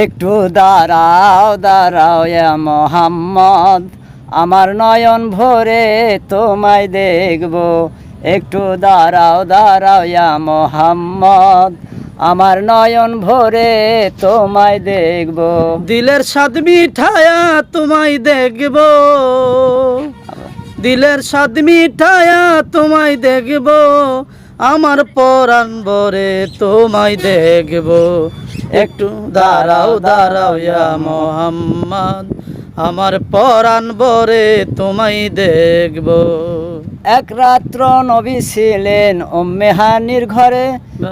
একটু দাঁড়াও দাঁড়াও ইয়া মোহাম্মদ। আমার নয়ন ভরে তোমায় দেখব। একটু দাঁড়াও দাঁড়াও মোহাম্মদ। আমার নয়ন ভরে তোমায় দেখব। দিলের স্বাদ মিঠায়া তোমায় দেখব। দিলের স্বাদ মিঠায়া তোমায় দেখব। আমার পরাণ বরে তোমায় দেখব। একটু দাঁড়াও দাঁড়াও ইয়া মোহাম্মদ। আমার পরাণ বরে তোমায় দেখব। এক রাত্র নবী ছিলেন ওম্মেহানির ঘরে।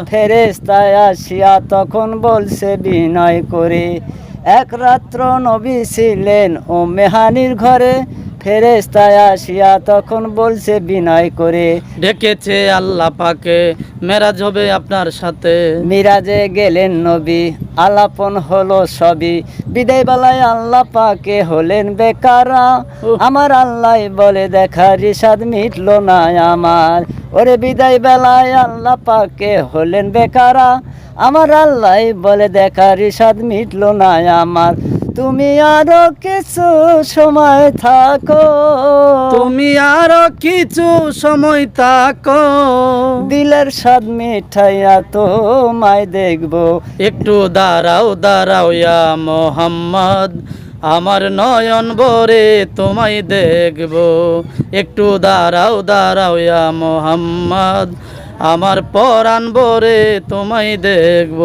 ফেরেস্তায় আসিয়া তখন বলছে বিনয় করে। এক রাত্র নবী ছিলেন ওম্মেহানির ঘরে। ফেরেস্তায় আসিয়া তখন বলছে বিনয় করে ডেকেছে আল্লাহ পাকে। মেরাজ হবে আপনার সাথে। মিরাজে গেলেন নবী আলাপন হলো সবই। বিদায় বেলায় আল্লাহ পাকে হলেন বেকারা। আমার আল্লাহ বলে দেখা রিসাদ মিটলো না আমার। ওরে বিদায় বেলায় আল্লাহ পাকে হলেন বেকারা। আমার আল্লাহ বলে দেখা রিসাদ মিটলো না আমার। তুমি আরও কিছু সময় থাকো। তুমি আরও কিছু সময় তাকো দিলের স্বাদ মিঠাইয়া তোমায় দেখব। একটু দাঁড়াও দাঁড়াও ইয়া মোহাম্মদ আমার নয়ন ভরে তোমায় দেখব। একটু দাঁড়াও দাঁড়াও ইয়া মোহাম্মদ আমার পরাণ বরে তোমায় দেখব।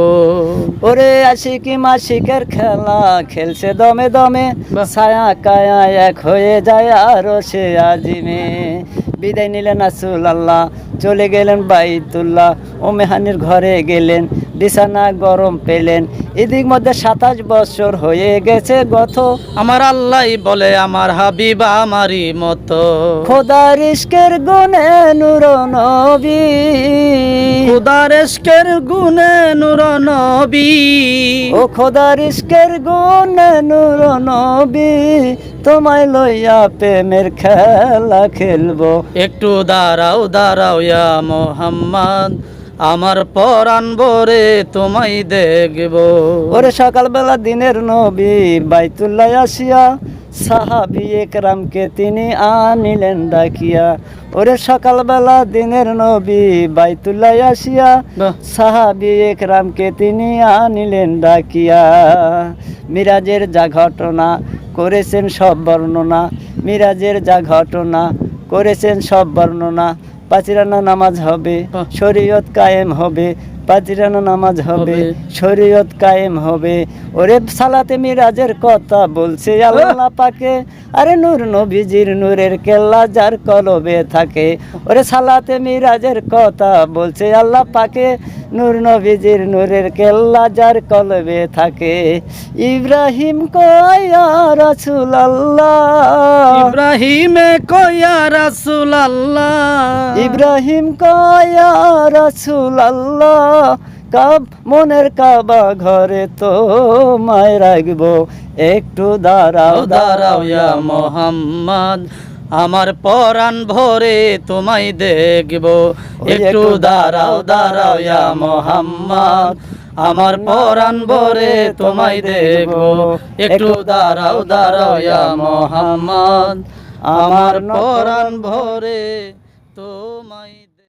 ওরে আশিকি মাসিকের খেলা খেলছে দমে দমে ছায়া কায়া এক হয়ে যায় আরও সে আজিমে। বিদায় নিলেন আসুল আল্লাহ চলে গেলেন বাইতুল্লাহ। ও মেহানির ঘরে গেলেন বিছানা গরম পেলেন। এদিক মধ্যে সাতাশ বছর হয়ে গেছে গত। আমার আল্লাহ বলে আমার হাবিব আমারই মতো। খোদার ইস্কের গুনে নুর নবী। খুদার এসকের গুনে নুর নবী। ও খোদার ইস্কের গুনে নুর নবী তোমায় লইয়া প্রেমের খেলা খেলব। একটু দাঁড়াও দাঁড়াও ইয়া মোহাম্মদ। আমার পরাণ ভরে তোমায় দেখব। ওরে সকালবেলা দিনের নবী বাইতুল্লাহ আসিয়া সাহাবি একরামকে তিনি আনিলেন ডাকিয়া। ওরে সকালবেলা দিনের নবী বাইতুল্লাহ আসিয়া। সাহাবি একরামকে তিনি আনিলেন ডাকিয়া। মিরাজের যা ঘটনা করেছেন সব বর্ণনা মিরাজের যা ঘটনা করেছেন সব বর্ণনা পাচিরানা নামাজ হবে। শরীয়ত কায়েম হবে পাঁচিরানা নামাজ হবে হবে। শরীয়ত কায়েম হবে ওরে সালাতে মিরাজের কথা বলছে আল্লাহ পাকে আরে নূর নবীজির নূরের কেল্লা যার কলবে থাকে ওরে সালাতে মিরাজের কথা বলছে আল্লাহ পাকে নূর নবীজির নূরের কেল্লা যার কলবে থাকে। ইব্রাহিম কয়া রাসূল আল্লাহ ইব্রাহিমে কয়া রাসুল আল্লাহ ইব্রাহিম কয়া রাসূল আল্লাহ কাব মনের কাবা ঘরে তো মায় রাখব। একটু দাঁড়াও দাঁড়াও ইয়া মোহাম্মদ আমার পরাণ ভরে তোমায় দেখব। একটু দাঁড়াও দাঁড়াও ইয়া মোহাম্মদ আমার পরাণ ভরে তোমায় দেখব। একটু দাঁড়াও দাঁড়াও ইয়া মোহাম্মদ আমার পরাণ ভরে তোমায়